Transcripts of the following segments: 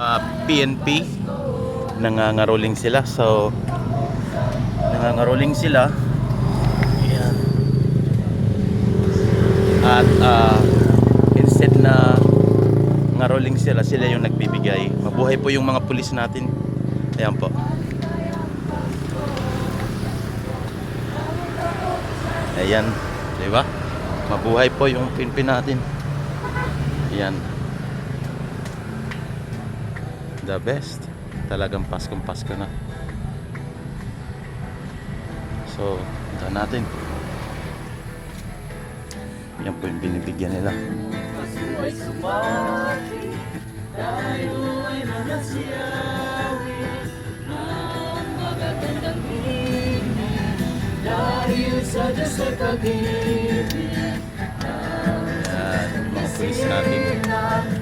uh, PNP nangangaroling sila so nangangaroling sila. Ayan. at uh, instead na ngaroling sila sila yung nagbibigay. Mabuhay po yung mga pulis natin. Ayan po. Ayan. Di ba? Mabuhay po yung PNP natin. Ayan the best. Talagang paskong pasko na. So punta natin. Yan po yung binibigyan nila. Yan yung mga pulis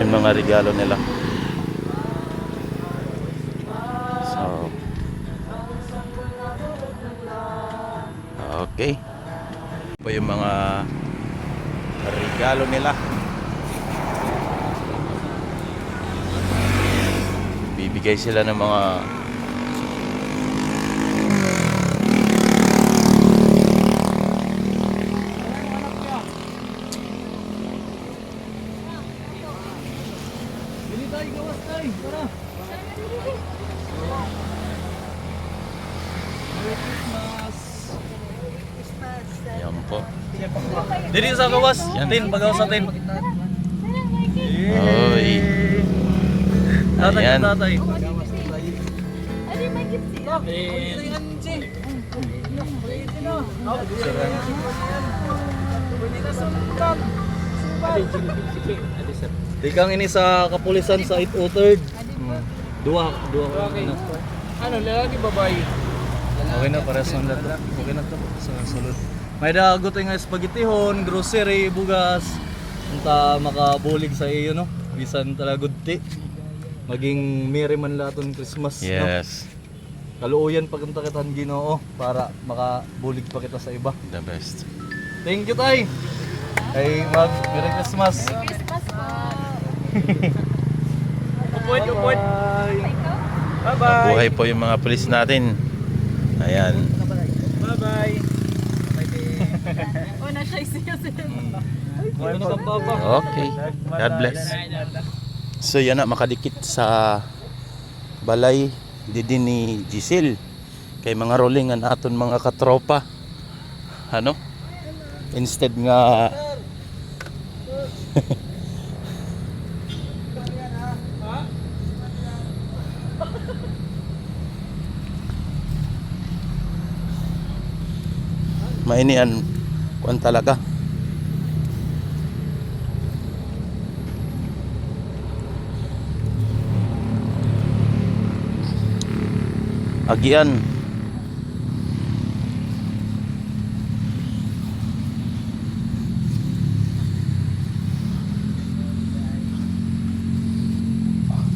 yung mga regalo nila. So okay. Po yung mga regalo nila. Bibigay sila ng mga Bili tayo, gawas tayo. Tara. Merry Christmas. Yan po Dili sa gawas. Yan. Tin, pagawas sa tin. Oy. Tatay, Ayan. tatay. Ano may gift siya? Di kang ini sa kapulisan sa 8 third. Dua, dua. Ano? Lalaki babae? Okay na, parehas lang to. Okay na to. Sa sulod. May dagot nga spaghettihon, grocery, bugas. Unta makabulig sa iyo, no? Bisan talaga gudti. Maging merry man laton Christmas, no? yes Kaluoyan pag unta kitan Ginoo para makabulig pa kita sa iba. the best Thank you, tay. Ay, mag Merry Christmas. Christmas po. Ikaw? Bye-bye. Buhay po yung mga pulis natin. Ayan. Bye-bye. Una siya pa ba? Okay. God bless. So yan na makadikit sa balay di din ni Giselle kay mga rolling ang aton mga katropa. Ano? Instead nga mainian kuan talaga. Agian.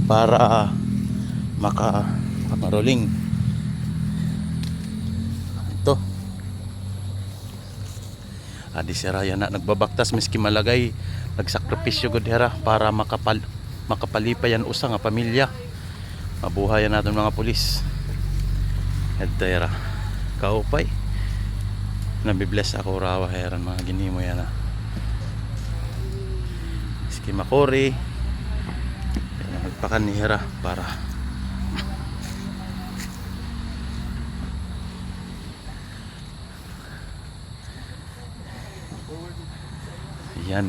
Para maka makaroling adi si Ryan na nagbabaktas miski malagay. Nagsakripisyo gud hera para makapal makapalipay yan usa nga pamilya. Mabuhayan natin mga pulis. Edtera kaupay. Nabibless ako rawa heran mga ginimo yan ah. Miski makori nagpakan ni Hera para yan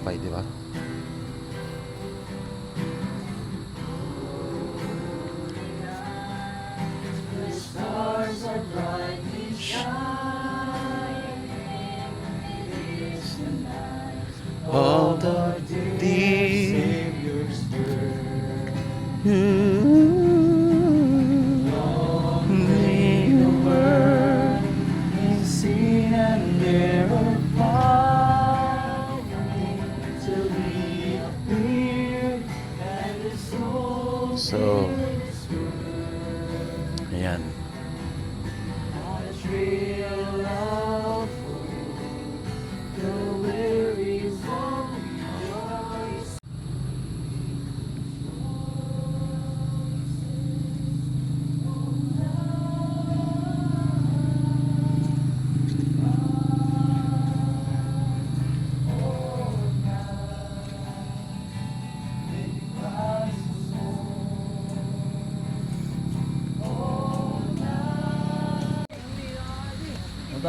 Upay, di ba? free.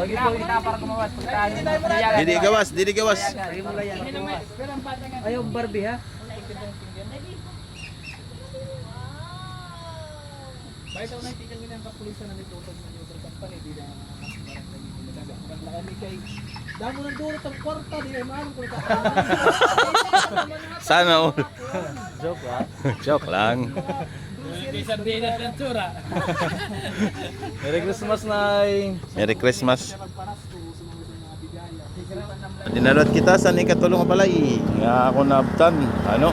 Dagi po, Didi gawas, didi gawas. Ayaw Barbie ha? Damo ng durot ang kwarta, di ay maano ko Sana all. Joke ah. Joke lang. Merry Christmas, Nay! Merry Christmas. Dinarot kita sa ni katulong pala eh. Nga ako nabtan. Ano?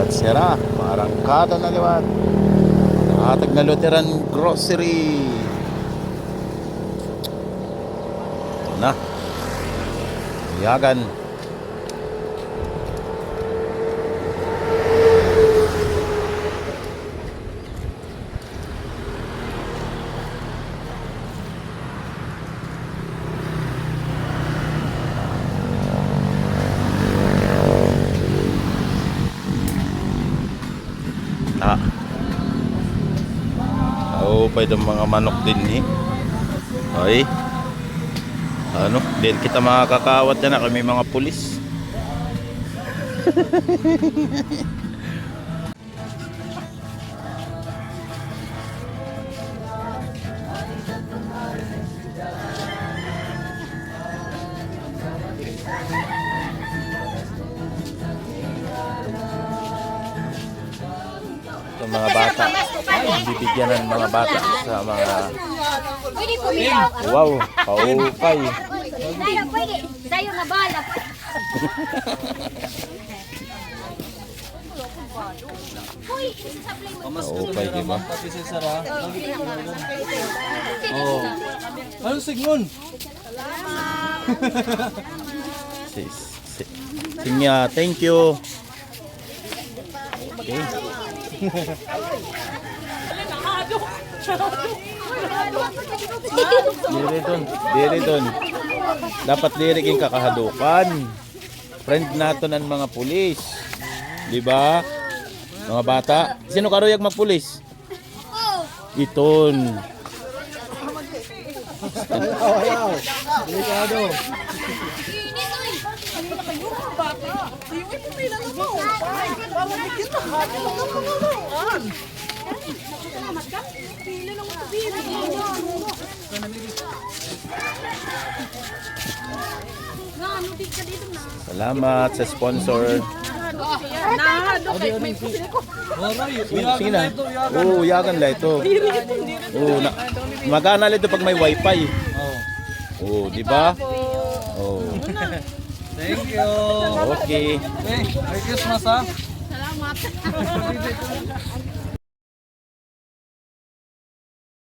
At sira, parang kada na liwat. Nakatag na Lutheran grocery. Ito na. Yagan. Na. Pa yung mga manok din eh. Ay. Ano, din kita makakakawat na kami mga pulis. bibigyan ng mga bata sa mga wow, pwede. Dayo na bala. Pwede na ba? Oh. Ano sigmon? Si, si, Sinya, thank you. Okay. Diri doon, diri doon. Dapat diri king kakahadukan. Friend nato ng mga pulis. Di ba? Mga bata. Sino karuyag mga pulis? Iton. Salamat sa sponsor. Wala, Sige, uyagan sige na na. ito, uyagan. Oo, yagan la ito. Oo, na, magana lang ito pag may wifi. Oh. Oo, di ba? Oo. Thank you. Okay. Okay, Merry Christmas ha. Salamat.